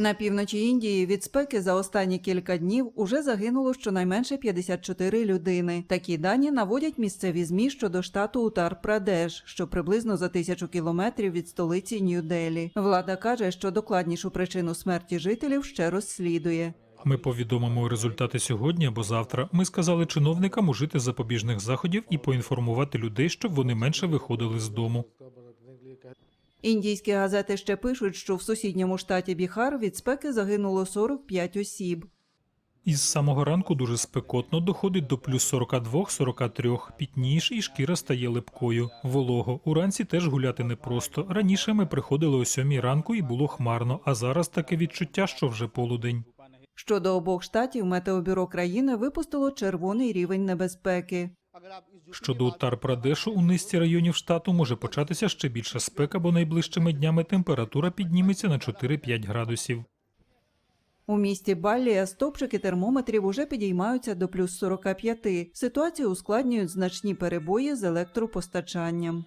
На півночі Індії від спеки за останні кілька днів уже загинуло щонайменше 54 людини. Такі дані наводять місцеві змі щодо штату Утар-Прадеш, що приблизно за тисячу кілометрів від столиці Нью-Делі. Влада каже, що докладнішу причину смерті жителів ще розслідує. Ми повідомимо результати сьогодні або завтра. Ми сказали чиновникам ужити запобіжних заходів і поінформувати людей, щоб вони менше виходили з дому. Індійські газети ще пишуть, що в сусідньому штаті Біхар від спеки загинуло 45 осіб. Із самого ранку дуже спекотно доходить до плюс 42-43, пітніш і шкіра стає липкою. Волого. Уранці теж гуляти непросто. Раніше ми приходили о сьомій ранку і було хмарно, а зараз таке відчуття, що вже полудень. Щодо обох штатів, Метеобюро країни випустило червоний рівень небезпеки. Щодо Утар-Прадешу, у низці районів штату може початися ще більша спека, бо найближчими днями температура підніметься на 4-5 градусів. У місті Баллія стопчики термометрів уже підіймаються до плюс 45. Ситуацію ускладнюють значні перебої з електропостачанням.